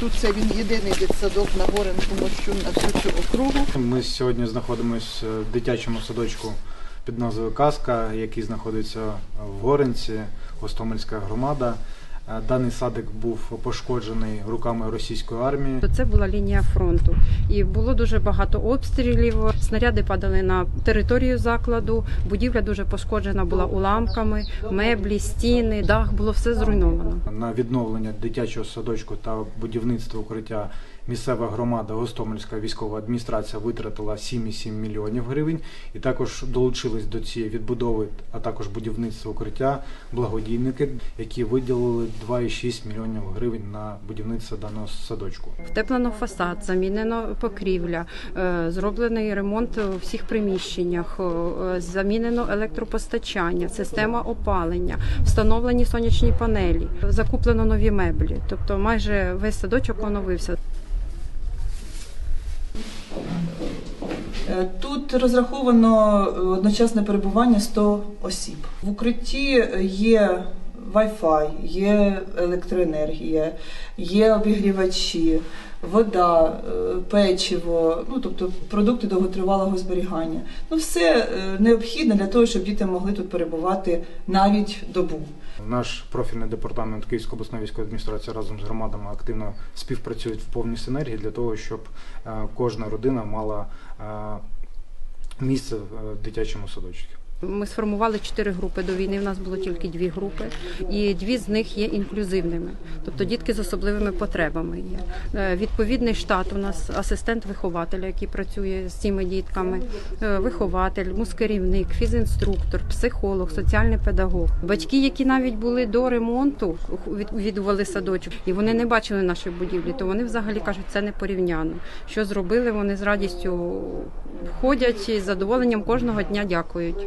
тут це він єдиний дитсадок на Горенку мощу на всю цю округу. Ми сьогодні знаходимося в дитячому садочку під назвою Казка, який знаходиться в Горенці, Гостомельська громада. Е, Даний садик був пошкоджений руками російської армії. То це була лінія фронту, і було дуже багато обстрілів. Снаряди падали на територію закладу. Будівля дуже пошкоджена була уламками, меблі, стіни, дах було все зруйновано. На відновлення дитячого садочку та будівництво укриття місцева громада Гостомельська військова адміністрація витратила 7,7 мільйонів гривень і також долучились до цієї відбудови, а також будівництва укриття благодійники, які виділили 2,6 мільйонів гривень на будівництво даного садочку. Втеплено фасад, замінено покрівля, е, зроблений ремонт у всіх приміщеннях, е, замінено електропостачання, система опалення, встановлені сонячні панелі, закуплено нові меблі. Тобто майже весь садочок оновився. Е, Тут розраховано одночасне перебування 100 осіб. В укритті є Wi-Fi, є електроенергія, є обігрівачі, вода, е, печиво, ну тобто продукти довготривалого зберігання. Ну все е, необхідне для того, щоб діти могли тут перебувати навіть добу. Наш профільний департамент Київської обласної військової адміністрації разом з громадами активно співпрацюють в повній синергії для того, щоб е, кожна родина мала місце в дитячому садочку. Ми сформували чотири групи до війни. В нас було тільки дві групи, і дві з них є інклюзивними, тобто дітки з особливими потребами є. Е, Відповідний штат у нас асистент вихователя, який працює з цими дітками, е, вихователь, мускерівник, фізінструктор, психолог, соціальний педагог. Батьки, які навіть були до ремонту, відвідували садочок, і вони не бачили нашої будівлі, то вони взагалі кажуть, це не порівняно. Що зробили, вони з радістю ходять і з задоволенням кожного дня дякують.